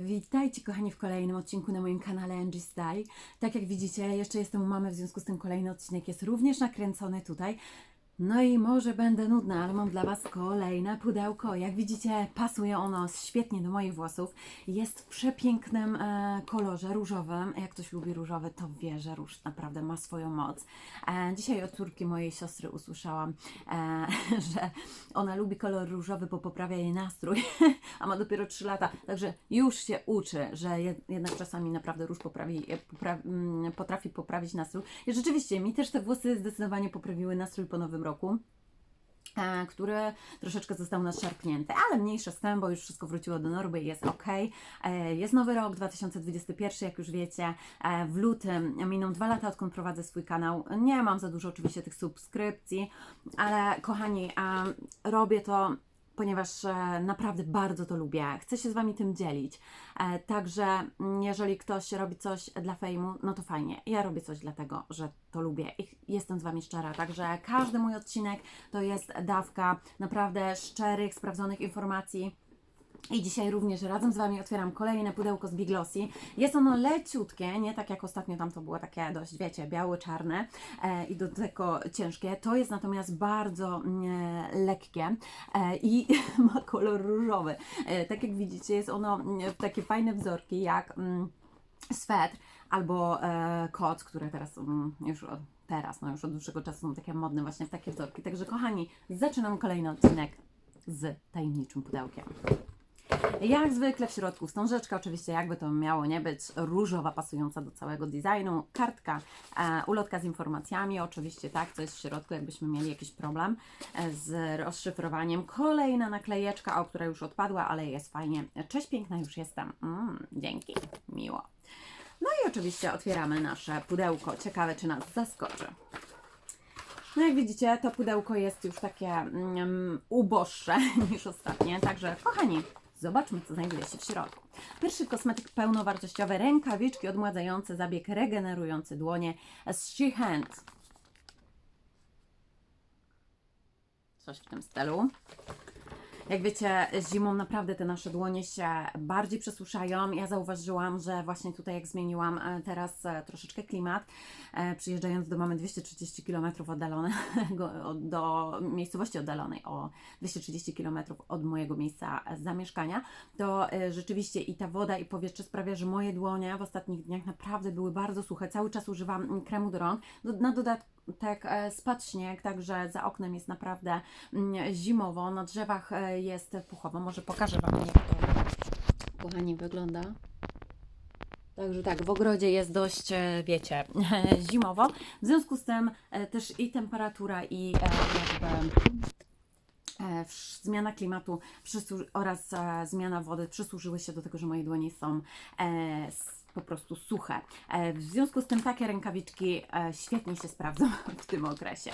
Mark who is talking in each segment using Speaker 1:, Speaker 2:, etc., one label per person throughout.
Speaker 1: Witajcie kochani w kolejnym odcinku na moim kanale Angie Style. Tak jak widzicie, jeszcze jestem u mamy, w związku z tym kolejny odcinek jest również nakręcony tutaj. No i może będę nudna, ale mam dla Was kolejne pudełko. Jak widzicie, pasuje ono świetnie do moich włosów. Jest w przepięknym e, kolorze różowym. Jak ktoś lubi różowy, to wie, że róż naprawdę ma swoją moc. E, dzisiaj od córki mojej siostry usłyszałam, e, że ona lubi kolor różowy, bo poprawia jej nastrój, a ma dopiero 3 lata. Także już się uczy, że jed- jednak czasami naprawdę róż poprawi, popra, mm, potrafi poprawić nastrój. I rzeczywiście, mi też te włosy zdecydowanie poprawiły nastrój po nowym roku e, który troszeczkę został nadszarpnięty, ale mniejsza z tym, bo już wszystko wróciło do normy i jest ok. E, Jest nowy rok 2021, jak już wiecie. E, W lutym miną dwa lata, odkąd prowadzę swój kanał. Nie mam za dużo oczywiście tych subskrypcji, ale kochani, robię to ponieważ e, naprawdę bardzo to lubię. Chcę się z Wami tym dzielić. E, Także mm, jeżeli ktoś robi coś dla fejmu, no to fajnie. Ja robię coś dlatego, że to lubię i jestem z Wami szczera. Także każdy mój odcinek to jest dawka naprawdę szczerych, sprawdzonych informacji. I dzisiaj również razem z Wami otwieram kolejne pudełko z Biglossy. Jest ono leciutkie, nie tak jak ostatnio tam to było takie dość, wiecie, białe-czarne e, i do tego ciężkie. To jest natomiast bardzo mm, e, lekkie e, i ma kolor różowy. E, tak jak widzicie, jest ono mm, w takie fajne wzorki jak mm, swetr albo e, kot, które teraz mm, już od, teraz, no już od dłuższego czasu są takie modne właśnie w takie wzorki. Także kochani, zaczynam kolejny odcinek z tajemniczym pudełkiem. Jak zwykle w środku wstążeczka, oczywiście jakby to miało nie być, różowa, pasująca do całego designu, kartka, e, ulotka z informacjami, oczywiście tak, co jest w środku, jakbyśmy mieli jakiś problem e, z rozszyfrowaniem. Kolejna naklejeczka, o która już odpadła, ale jest fajnie. Cześć piękna, już jestem. Mm, dzięki, miło. No i oczywiście otwieramy nasze pudełko. Ciekawe, czy nas zaskoczy. No jak widzicie, to pudełko jest już takie mm, uboższe niż ostatnie, także kochani, zobaczmy co znajduje się w środku. Pierwszy kosmetyk pełnowartościowy, rękawiczki odmładzające, zabieg regenerujący dłonie z She Hand. Coś w tym stylu. Jak wiecie, zimą naprawdę te nasze dłonie się bardziej przesuszają. Ja zauważyłam, że właśnie tutaj jak zmieniłam e, teraz e, troszeczkę klimat, e, przyjeżdżając do mamy 230 km oddalonego od- do miejscowości oddalonej o 230 km od mojego miejsca zamieszkania, to rzeczywiście i ta woda i powietrze sprawia, że moje dłonie w ostatnich dniach naprawdę były bardzo suche. Cały czas używam kremu do rąk. Na dodatek e, spadł śnieg, także za oknem jest naprawdę mm, zimowo, na drzewach e, jest puchowo. Może pokażę Wam, jak to kochani wygląda. Także tak, w ogrodzie jest dość, e, wiecie, zimowo. W związku z tym też i temperatura, i jakby zmiana klimatu oraz zmiana wody przysłużyły się do tego, że moje dłonie są po prostu suche. E, w związku z tym takie rękawiczki e, świetnie się sprawdzą w tym okresie.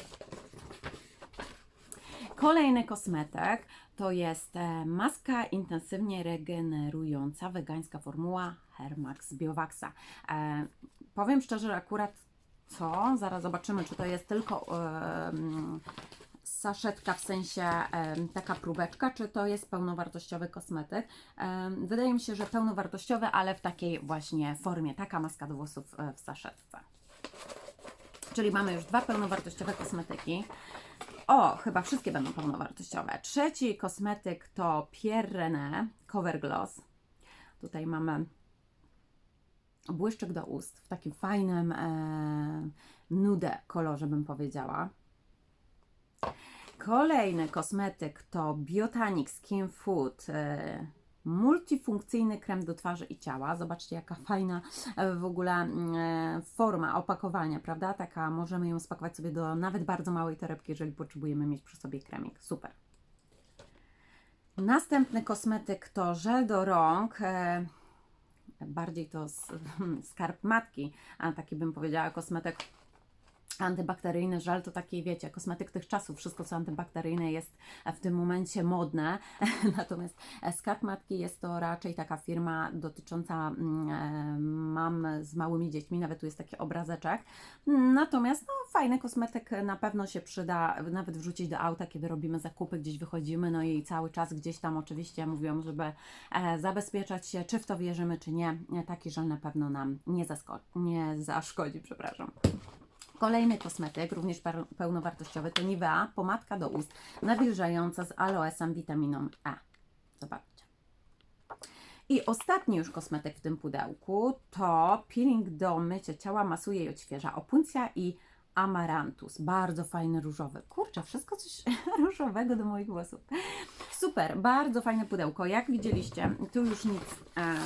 Speaker 1: Kolejny kosmetyk to jest e, maska intensywnie regenerująca wegańska formuła Hermax Biowaxa. E, powiem szczerze, akurat co? Zaraz zobaczymy, czy to jest tylko em, saszetka, w sensie taka próbeczka, czy to jest pełnowartościowy kosmetyk. Wydaje mi się, że pełnowartościowy, ale w takiej właśnie formie, taka maska do włosów e, w saszetce. Czyli mamy już dwa pełnowartościowe kosmetyki. O, chyba wszystkie będą pełnowartościowe. Trzeci kosmetyk to Pierre René Cover Gloss. Tutaj mamy błyszczyk do ust w takim fajnym e, nude kolorze, bym powiedziała. Kolejny kosmetyk to Biotanic Skin Food. E, multifunkcyjny krem do twarzy i ciała. Zobaczcie, jaka fajna e, w ogóle e, forma opakowania, prawda? Taka możemy ją spakować sobie do nawet bardzo małej torebki, jeżeli potrzebujemy mieć przy sobie kremik. Super. Następny kosmetyk to żel do rąk. Bardziej to skarb matki, a taki bym powiedziała kosmetyk Antybakteryjny żel to taki, wiecie, kosmetyk tych czasów. Wszystko, co antybakteryjne jest w tym momencie modne. Natomiast Skarb Matki jest to raczej taka firma dotycząca mm, e, mam z małymi dziećmi. Nawet tu jest taki obrazeczek. Natomiast no, fajny kosmetyk na pewno się przyda nawet wrzucić do auta, kiedy robimy zakupy, gdzieś wychodzimy. No i cały czas gdzieś tam oczywiście mówią, żeby e, zabezpieczać się, czy w to wierzymy, czy nie. E, Taki żel na pewno nam nie, nie zaszkodzi, przepraszam. Kolejny kosmetyk, również pełnowartościowy, to Nivea, pomadka do ust, nawilżająca z aloesem, witaminą E. Zobaczcie. I ostatni już kosmetyk w tym pudełku to peeling do mycia ciała, masuje i odświeża. Opuncja i amarantus. Bardzo fajny różowy. Kurczę, wszystko coś różowego do moich włosów. Super, bardzo fajne pudełko. Jak widzieliście, tu już nic e,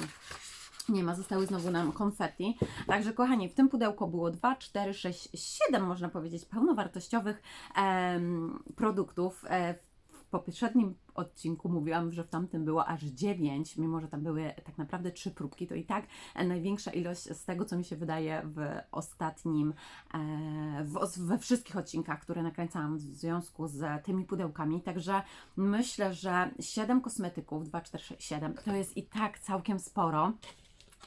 Speaker 1: nie ma, zostały znowu nam konfetti. Także kochani, w tym pudełku było 2, 4, 6, 7 można powiedzieć pełnowartościowych em, produktów. E, w poprzednim odcinku mówiłam, że w tamtym było aż 9, mimo że tam były tak naprawdę trzy próbki, to i tak e, największa ilość z tego, co mi się wydaje w ostatnim, e, w, we wszystkich odcinkach, które nakręcałam w związku z tymi pudełkami. Także myślę, że 7 kosmetyków, 2, 4, 6, 7 to jest i tak całkiem sporo.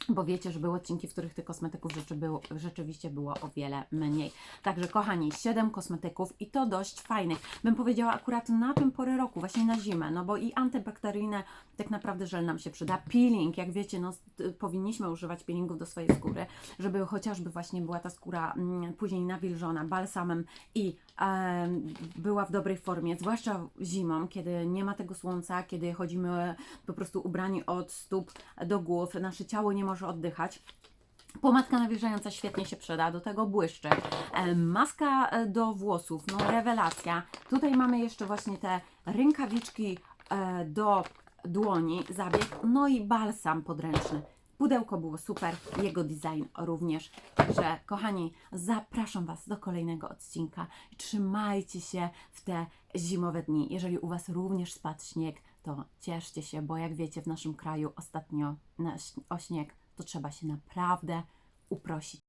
Speaker 1: Bo wiecie, że były odcinki, w których tych kosmetyków rzeczy było, rzeczywiście było o wiele mniej. Także kochani, 7 kosmetyków i to dość fajnych. Bym powiedziała akurat na tym porę roku, właśnie na zimę, no bo i antybakteryjne tak naprawdę żel nam się przyda. Peeling, jak wiecie, no powinniśmy używać peelingów do swojej skóry, żeby chociażby właśnie była ta skóra mm, później nawilżona balsamem i em, była w dobrej formie, zwłaszcza zimą, kiedy nie ma tego słońca, kiedy chodzimy po prostu ubrani od stóp do głów, nasze ciało nie może oddychać. Pomadka nawilżająca świetnie się przyda, do tego błyszczy. E, Maska e, do włosów, no rewelacja. Tutaj mamy jeszcze właśnie te rękawiczki e, do dłoni, zabieg, no i balsam podręczny. Pudełko było super, jego design również. Także, kochani, zapraszam Was do kolejnego odcinka. Trzymajcie się w te zimowe dni. Jeżeli u Was również spadł śnieg, to cieszcie się, bo jak wiecie, w naszym kraju ostatnio na, o śnieg to trzeba się naprawdę uprosić.